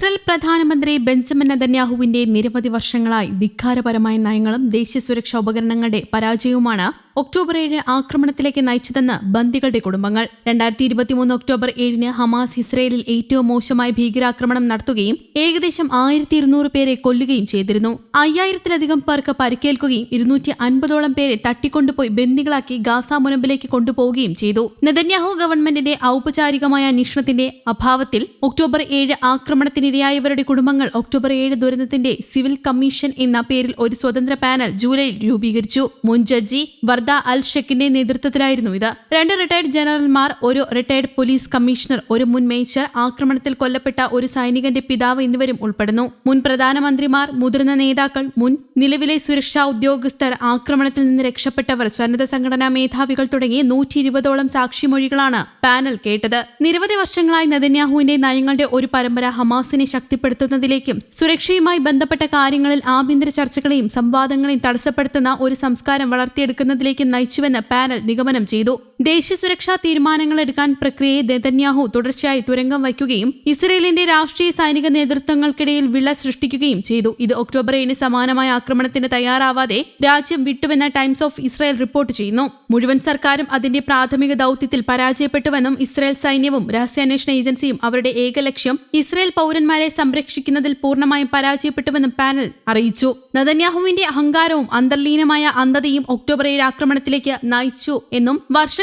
Israel പ്രധാനമന്ത്രി Benjamin നെതന്യാഹുവിന്റെ നിരവധി വർഷങ്ങളായി ധിക്കാരപരമായ നയങ്ങളും ദേശീയ സുരക്ഷാ ഉപകരണങ്ങളുടെ പരാജയവുമാണ് ഒക്ടോബർ ഏഴ് ആക്രമണത്തിലേക്ക് നയിച്ചതെന്ന് ബന്ദികളുടെ കുടുംബങ്ങൾ. രണ്ടായിരത്തി ഇരുപത്തിമൂന്ന് ഒക്ടോബർ ഏഴിന് ഹമാസ് ഇസ്രയേലിൽ ഏറ്റവും മോശമായ ഭീകരാക്രമണം നടത്തുകയും ഏകദേശം ആയിരത്തി ഇരുന്നൂറ് പേരെ കൊല്ലുകയും ചെയ്തിരുന്നു. അയ്യായിരത്തിലധികം പേർക്ക് പരിക്കേൽക്കുകയും ഇരുന്നൂറ്റി അൻപതോളം പേരെ തട്ടിക്കൊണ്ടുപോയി ബന്ദികളാക്കി ഗാസ മുനമ്പിലേക്ക് കൊണ്ടുപോവുകയും ചെയ്തു. നെതന്യാഹു ഗവൺമെന്റിന്റെ ഔപചാരികമായ അന്വേഷണത്തിന്റെ അഭാവത്തിൽ ഒക്ടോബർ ഏഴ് ആക്രമണത്തിനിരയായവരുടെ കുടുംബങ്ങൾ ഒക്ടോബർ ഏഴ് ദുരന്തത്തിന്റെ സിവിൽ കമ്മീഷൻ എന്ന പേരിൽ ഒരു സ്വതന്ത്ര പാനൽ ജൂലൈയിൽ രൂപീകരിച്ചു. മുൻ ജഡ്ജി വർദ അൽ ഷെക്കിന്റെ നേതൃത്വത്തിലായിരുന്നു ഇത്. രണ്ട് റിട്ടയർഡ് ജനറൽമാർ ഒരു റിട്ടയർഡ് പോലീസ് കമ്മീഷണർ ഒരു മുൻ മേജർ ആക്രമണത്തിൽ കൊല്ലപ്പെട്ട ഒരു സൈനികന്റെ പിതാവ് എന്നിവരും ഉൾപ്പെടുന്നു. മുൻ പ്രധാനമന്ത്രിമാർ മുതിർന്ന നേതാക്കൾ മുൻ നിലവിലെ സുരക്ഷാ ഉദ്യോഗസ്ഥർ ആക്രമണത്തിൽ നിന്ന് രക്ഷപ്പെട്ടവർ സന്നദ്ധ സംഘടനാ മേധാവികൾ തുടങ്ങി നൂറ്റി ഇരുപതോളം സാക്ഷിമൊഴികളാണ് പാനൽ കേട്ടത്. നിരവധി വർഷങ്ങളായി നദന്യാഹുവിന്റെ നയങ്ങളുടെ ഒരു പരമ്പര ഹമാസിനെ ശക്തിപ്പെടുത്തുന്നതിലേക്കും സുരക്ഷയുമായി ബന്ധപ്പെട്ട കാര്യങ്ങളിൽ ആഭ്യന്തര ചർച്ചകളെയും സംവാദങ്ങളെയും തടസ്സപ്പെടുത്തുന്ന ഒരു സംസ്കാരം വളർത്തിയെടുക്കുന്നതിലേക്കും നയിച്ചുവെന്ന് പാനൽ നിഗമനം ചെയ്തു ദേശീയ സുരക്ഷാ തീരുമാനങ്ങൾ എടുക്കാൻ പ്രക്രിയയെ നെതന്യാഹു തുടർച്ചയായി തുരങ്കം വയ്ക്കുകയും ഇസ്രയേലിന്റെ രാഷ്ട്രീയ സൈനിക നേതൃത്വങ്ങൾക്കിടയിൽ വിള സൃഷ്ടിക്കുകയും ചെയ്തു. ഇത് ഒക്ടോബർ ഏഴിന് സമാനമായ ആക്രമണത്തിന് തയ്യാറാവാതെ രാജ്യം വിട്ടുവെന്ന ടൈംസ് ഓഫ് ഇസ്രായേൽ റിപ്പോർട്ട് ചെയ്യുന്നു. മുഴുവൻ സർക്കാരും അതിന്റെ പ്രാഥമിക ദൌത്യത്തിൽ പരാജയപ്പെട്ടുവെന്നും ഇസ്രായേൽ സൈന്യവും രഹസ്യാന്വേഷണ ഏജൻസിയും അവരുടെ ഏക ലക്ഷ്യം ഇസ്രായേൽ പൗരന്മാരെ സംരക്ഷിക്കുന്നതിൽ പൂർണമായും പരാജയപ്പെട്ടുവെന്നും പാനൽ അറിയിച്ചു. നദന്യാഹുവിന്റെ അഹങ്കാരവും അന്തർലീനമായ അന്ധതയും ഒക്ടോബർ ഏഴ് ആക്രമണത്തിലേക്ക് നയിച്ചു എന്നും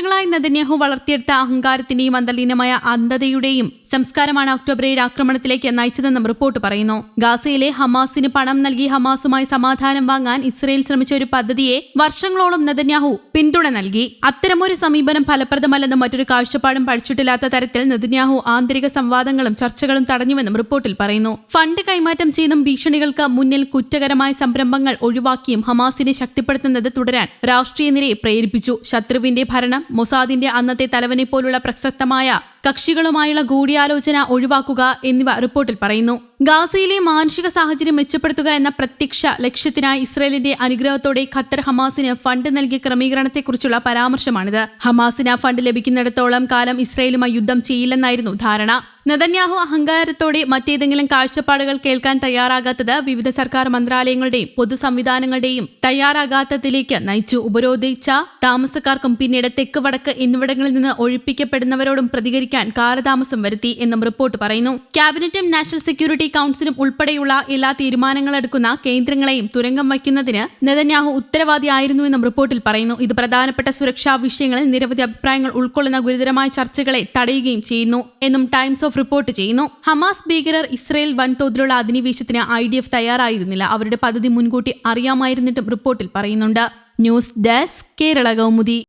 വർഷങ്ങളായി നദന്യാഹു വളർത്തിയെടുത്ത അഹങ്കാരത്തിന്റെയും അന്തലീനമായ അന്ധതയുടെയും സംസ്കാരമാണ് ഒക്ടോബർ ഏഴ് ആക്രമണത്തിലേക്ക് നയിച്ചതെന്നും റിപ്പോർട്ട് പറയുന്നു. ഗാസയിലെ ഹമാസിന് പണം നൽകി ഹമാസുമായി സമാധാനം വാങ്ങാൻ ഇസ്രയേൽ ശ്രമിച്ച ഒരു പദ്ധതിയെ വർഷങ്ങളോളം നെതന്യാഹു പിന്തുണ നൽകി. അത്തരമൊരു സമീപനം ഫലപ്രദമല്ലെന്നും മറ്റൊരു കാഴ്ചപ്പാടും പഠിച്ചിട്ടില്ലാത്ത തരത്തിൽ നെതന്യാഹു ആന്തരിക സംവാദങ്ങളും ചർച്ചകളും തടഞ്ഞുവെന്നും റിപ്പോർട്ടിൽ പറയുന്നു. ഫണ്ട് കൈമാറ്റം ചെയ്യുന്ന ഭീഷണികൾക്ക് മുന്നിൽ കുറ്റകരമായ സംരംഭങ്ങൾ ഒഴിവാക്കിയും ഹമാസിനെ ശക്തിപ്പെടുത്തുന്നത് തുടരാൻ രാഷ്ട്രീയ നിരയെ പ്രേരിപ്പിച്ചു. ശത്രുവിന്റെ ഭരണം മൊസാദിന്റെ അന്നത്തെ തലവനെ പോലുള്ള പ്രസക്തമായ കക്ഷികളുമായുള്ള കൂടിയാലോചന ഒഴിവാക്കുക എന്നിവ റിപ്പോർട്ടിൽ പറയുന്നു. ഗാസയിലെ മാനുഷിക സാഹചര്യം മെച്ചപ്പെടുത്തുക എന്ന പ്രത്യക്ഷ ലക്ഷ്യത്തിനായി ഇസ്രയേലിന്റെ അനുഗ്രഹത്തോടെ ഖത്തർ ഹമാസിന് ഫണ്ട് നൽകിയ ക്രമീകരണത്തെക്കുറിച്ചുള്ള പരാമർശമാണിത്. ഹമാസിന് ഫണ്ട് ലഭിക്കുന്നിടത്തോളം കാലം ഇസ്രയേലുമായി യുദ്ധം ചെയ്യില്ലെന്നായിരുന്നു ധാരണ. നെതന്യാഹു അഹങ്കാരത്തോടെ മറ്റേതെങ്കിലും കാഴ്ചപ്പാടുകൾ കേൾക്കാൻ തയ്യാറാകാത്തത് വിവിധ സർക്കാർ മന്ത്രാലയങ്ങളുടെയും പൊതുസംവിധാനങ്ങളുടെയും തയ്യാറാകാത്തതിലേക്ക് നയിച്ചു. ഉപരോധിച്ച താമസക്കാർക്കും പിന്നീട് തെക്ക് വടക്ക് എന്നിവിടങ്ങളിൽ നിന്ന് ഒഴിപ്പിക്കപ്പെടുന്നവരോടും പ്രതികരിക്കാൻ കാലതാമസം വരുത്തി എന്നും റിപ്പോർട്ട് പറയുന്നു. ക്യാബിനറ്റും നാഷണൽ സെക്യൂരിറ്റി കൌൺസിലും ഉൾപ്പെടെയുള്ള എല്ലാ തീരുമാനങ്ങളെടുക്കുന്ന കേന്ദ്രങ്ങളെയും തുരങ്കം വയ്ക്കുന്നതിന് നെതന്യാഹു ഉത്തരവാദിയായിരുന്നുവെന്നും റിപ്പോർട്ടിൽ പറയുന്നു. ഇത് പ്രധാനപ്പെട്ട സുരക്ഷാ വിഷയങ്ങളിൽ നിരവധി അഭിപ്രായങ്ങൾ ഉൾക്കൊള്ളുന്ന ഗുരുതരമായ ചർച്ചകളെ തടയുകയും ചെയ്യുന്നു എന്നും ടൈംസ് ഓഫ് റിപ്പോർട്ട് ചെയ്യുന്നു. ഹമാസ് ഭീകരർ ഇസ്രയേൽ വൻതോതിലുള്ള അധിനിവേശത്തിന് ഐ ഡി എഫ് തയ്യാറായിരുന്നില്ല. അവരുടെ പദ്ധതി മുൻകൂട്ടി അറിയാമായിരുന്നിട്ടും റിപ്പോർട്ടിൽ പറയുന്നുണ്ട്. News desk Kerala Kaumudi.